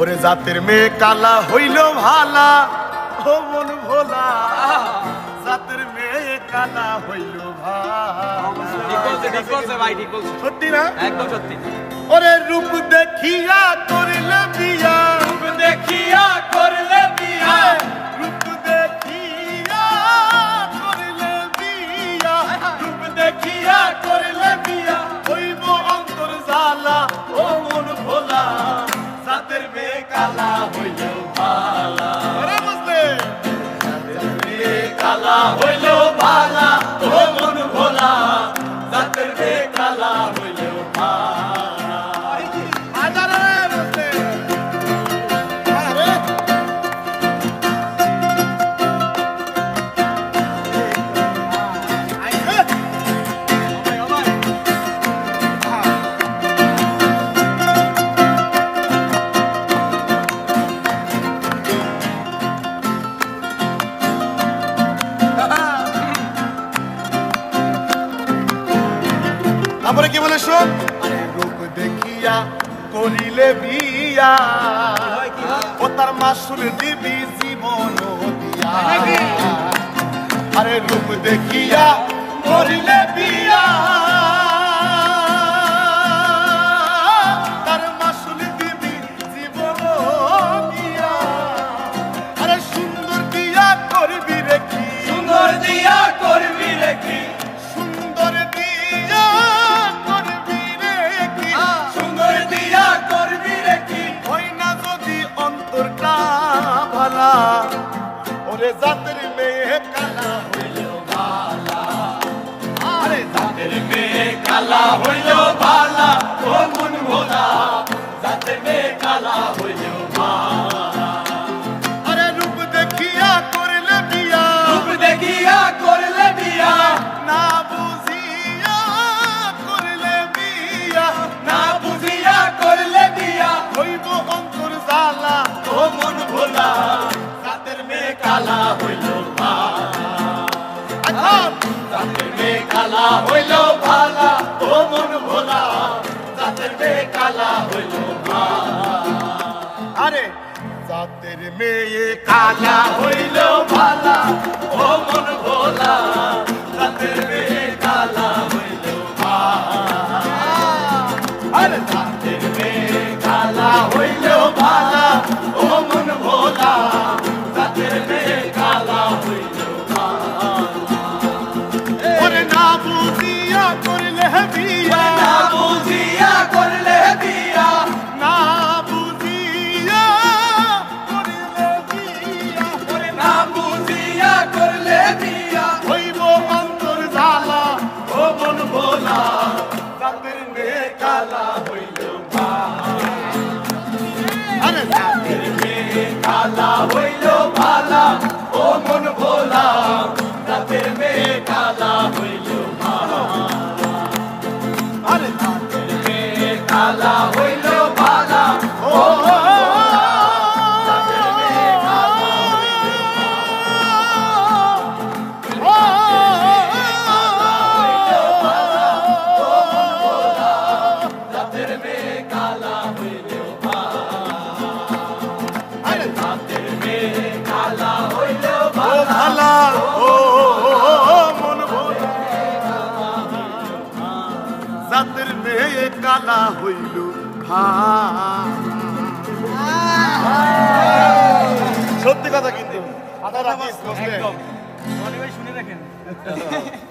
ওরে জাতের মেয়ে কালা হইল ভালা। ও মন ভোলা জাতের মেয়ে কালা হইল ভালা। সত্যি না? একদম সত্যি। ওরে রূপ দেখিয়া করিলা বিয়া। মেয়ে তারপরে কি বলে শোন? আরে রূপ দেখিয়া করিলে বিয়া। ও তার মাসুল দিবি জীবন দিয়া। আরে রূপ দেখিয়া করিলে বিয়া। ওরে জাতের মেয়ে কালা হইল ভালা আরে জাতের মেয়ে কালা হইল জাতের কালা হইল আরে। জাতের মেয়ে কালা হইল ভালা ও মন ভোলা জাতের মেয়ে কালা হইল আরে। জাতের মেয়ে কালা হইল ভালা ও মন ভোলা জাতের মেয়ে কালা হইল না বুঝিয়া করলে বিয়া। জাতের মেয়ে কালা হইল সত্যি কথা কিন্তু। একদম। শুনে রাখেন।